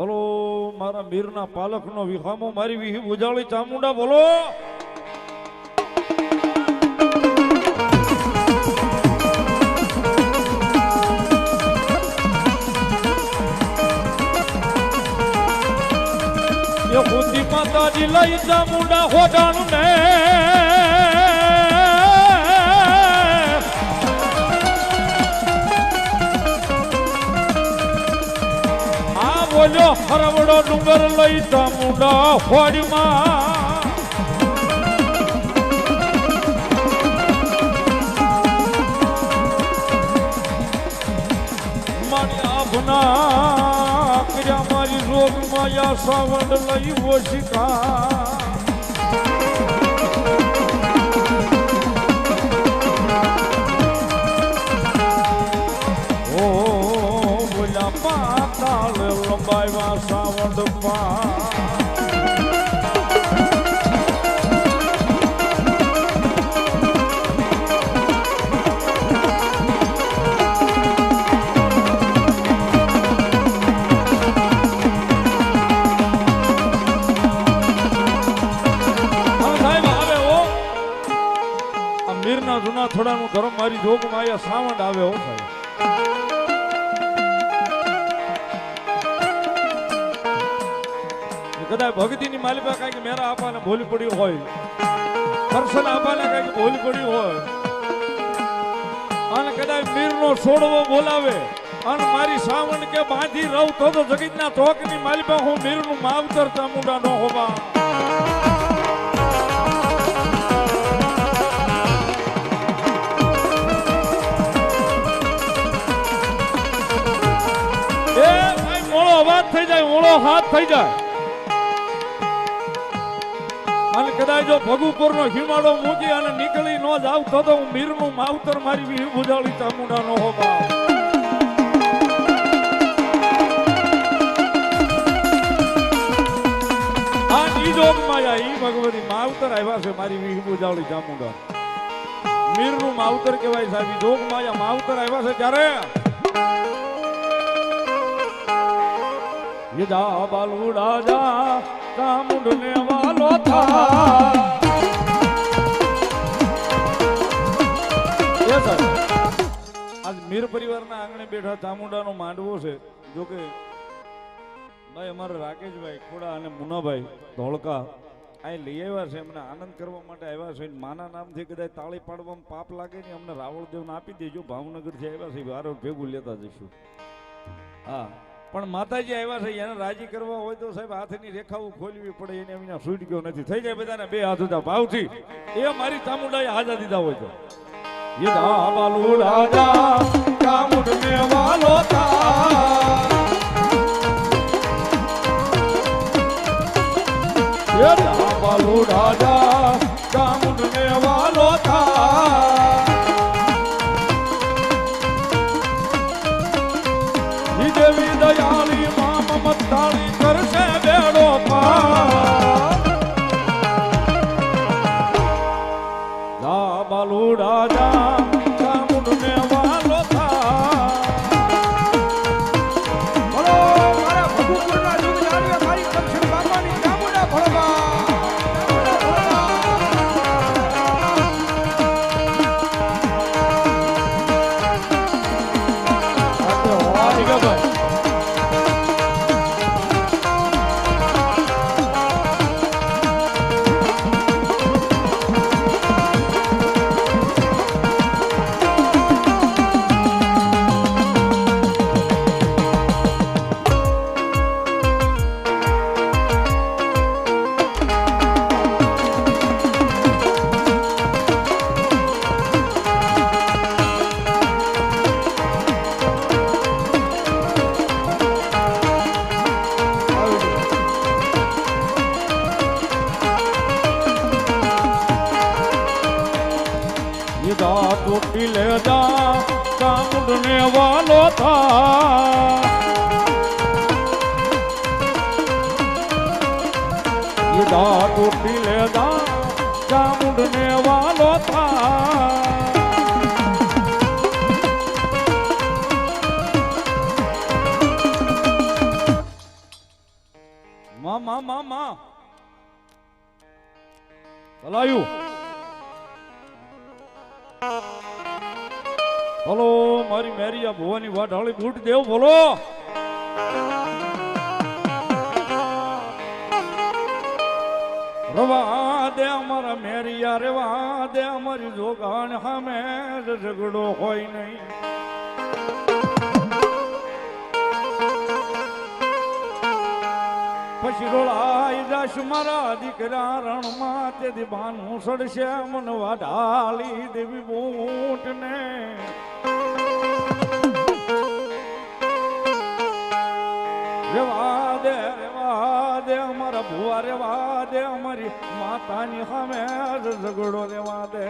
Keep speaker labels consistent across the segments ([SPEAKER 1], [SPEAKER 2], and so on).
[SPEAKER 1] બોલો, મારા મીરના પાલકનો વિખામો મારી વિહી ઉજાળી ચામુંડા, બોલો. માતાજી લઈ ચામુંડા હોડાણું ને. હરવડો ડુંગર લઈ ચામુંડા હોડમાં મારી આભના કર્યા મારી રોગ માયા સાવડ લઈ ઓશિકા. ધર્મ અહીંયા સાવંડ આવે સાહેબ. કદાચ ભક્તિની માલિકા કંઈક મેરા આપવાને ભૂલી પડી હોય. દર્શન આપવાને કાંઈક ભૂલી પડી હોય. અને કદાચ મીરનો છોડવો બોલાવે. અને મારી સાવણ કે બાંધી રહું તો જગતના ચોકની માલિકા હું મીરનું માવતર ચામુંડા નો હોવા. હાથ થઈ જાય. અને કદાચ જો ભગુપુર નો હિમાળો મૂકી અને નીકળી ન જ આવતો તો હું મીરનું માવતર મારી બુજાળી ચામુંડા નો હોબા ભગવતી માવતર આવ્યા છે મારી વીર બુજાળી ચામુંડા. મીરનું માવતર કહેવાય સાહેબ જોગ માયા માવતર આવ્યા છે ત્યારે યદા બાલુડા જા ચામુંડ ને વાલો થા આજ મીર પરિવારના આંગણે બેઠા ચામુંડાનો માંડવો છે. જોકે ભાઈ અમારા રાકેશભાઈ ખોડા અને મુનાભાઈ ધોળકા આય લઈ આવ્યા છે, એમને આનંદ કરવા માટે આવ્યા છે. માના નામથી કદાચ તાળી પાડવામાં પાપ લાગે ને અમને રાવળ દેવને આપી દેજો. ભાવનગરથી આવ્યા છે, વારો ભેગું લેતા જઈશું. હા. પણ માતાજી આવ્યા છે, એને રાજી કરવા હોય તો સાહેબ હાથની રેખાઓ ખોલવી પડે, એને વિના છૂટ ગયો નથી. થઈ જાય બધાને બે હાથ ઉધા ભાવથી. એ મારી ચામુંડાએ હાજા દીધા હોય તો. રાજા યદા ટોટી લે જા ચામુંડ ને વાલો થા. યદા ટોટી લે જા ચામુંડ ને વાલો થા. માં માં માં માં. ભલાયું. બોલો, મારી મેરિયા ભુવાની વાટ હાળી બૂટ દેવ, બોલો. રવા દે અમારા મેરિયા, રેવા દે અમારી જોગાણ સામે. ઝઘડો હોય નહીં. પછી રોળાઈ જાશ મારા દીકરા રણમાં તેથી બાનું સડશે મન વાઢાલી દેવી બૂટ ને રેવા દે રેવા દે, અમારા ભુવા રેવા દે, અમારી માતાની સામે ઝઘડો રેવા દે.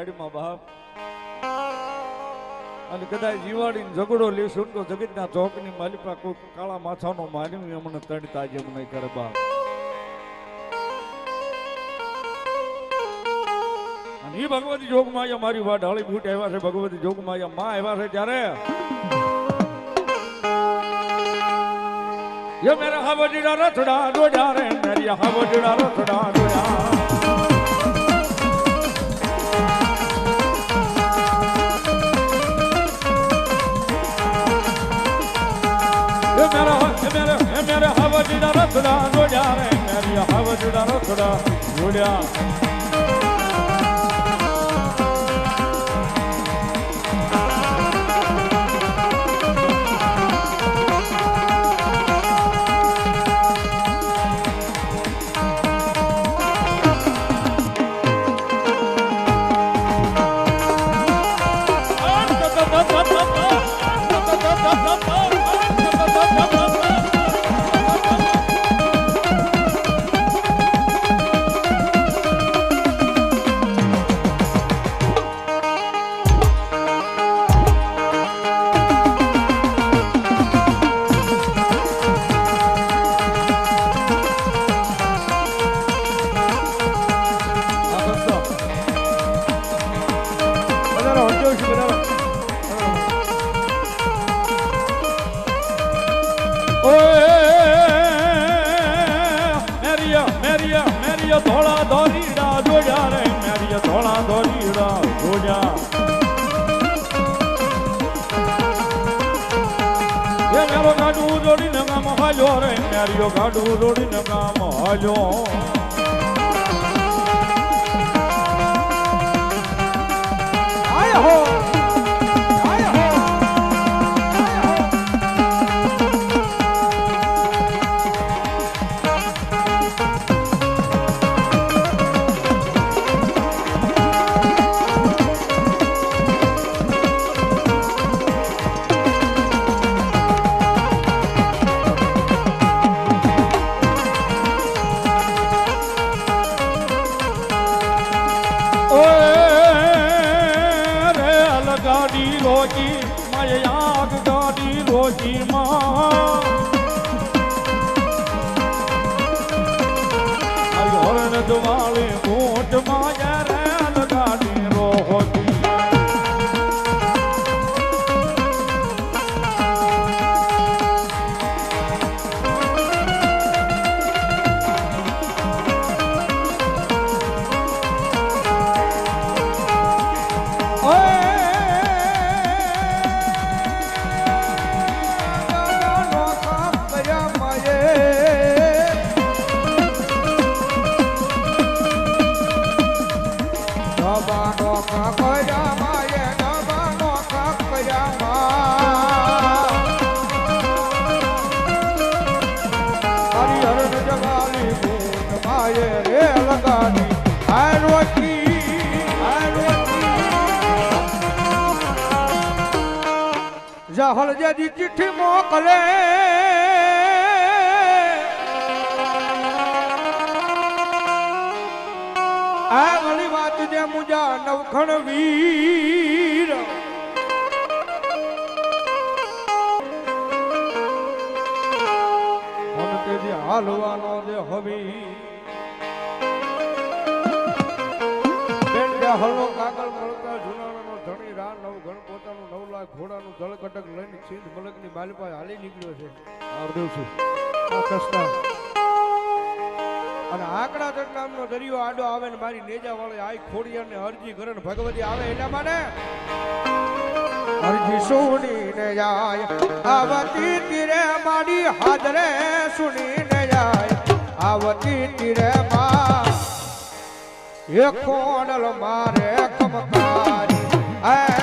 [SPEAKER 1] ગાડીમાં બાપ. અને કદાચ જીવાડીને ઝઘડો લેશું તો જગતના ચોકની માલિકા કોઈ કાળા માથાનો માનવી અમને તડતા જ નહીં કરે બાપ. અને એ ભગવતી જોગમાં અહીંયા મારી વાત હળી ફૂટ આવ્યા છે, ભગવતી જોગમાં અહીંયા માં આવ્યા છે ત્યારે. યો મેરા હાવજડા રથડા ડોડા રે, મેરી હાવજડા રથડા ડોડા રખડા જોડ્યા. ગાડું જોડીને ગામ હાલ્યો.
[SPEAKER 2] હળજેની ચિઠ્ઠી મોકલે. આ વળી વાત જે મુજા નવખણ વીર. હાલવાનો જે હવી. બેન જે હલો કાગળ મળતા જુનાળાનો ધણી રા નવ ગણ પોતાનું લાખ ઘોડાનું દળકટક લઈને સિંધ મલકની બાલપા હાલી નીકળ્યો છે. આ અને આંકડા તટ નામનો દરિયો આડો આવે ને મારી નેજા વાળે આઈ ખોડી અને અરજી કરે ને ભગવતી આવે એના માટે? અરજી સુણીને જાય આવતી તીરે મારી હાજરે સુણીને જાય આવતી તીરે મા એ કોણલ મારે કમકારી આ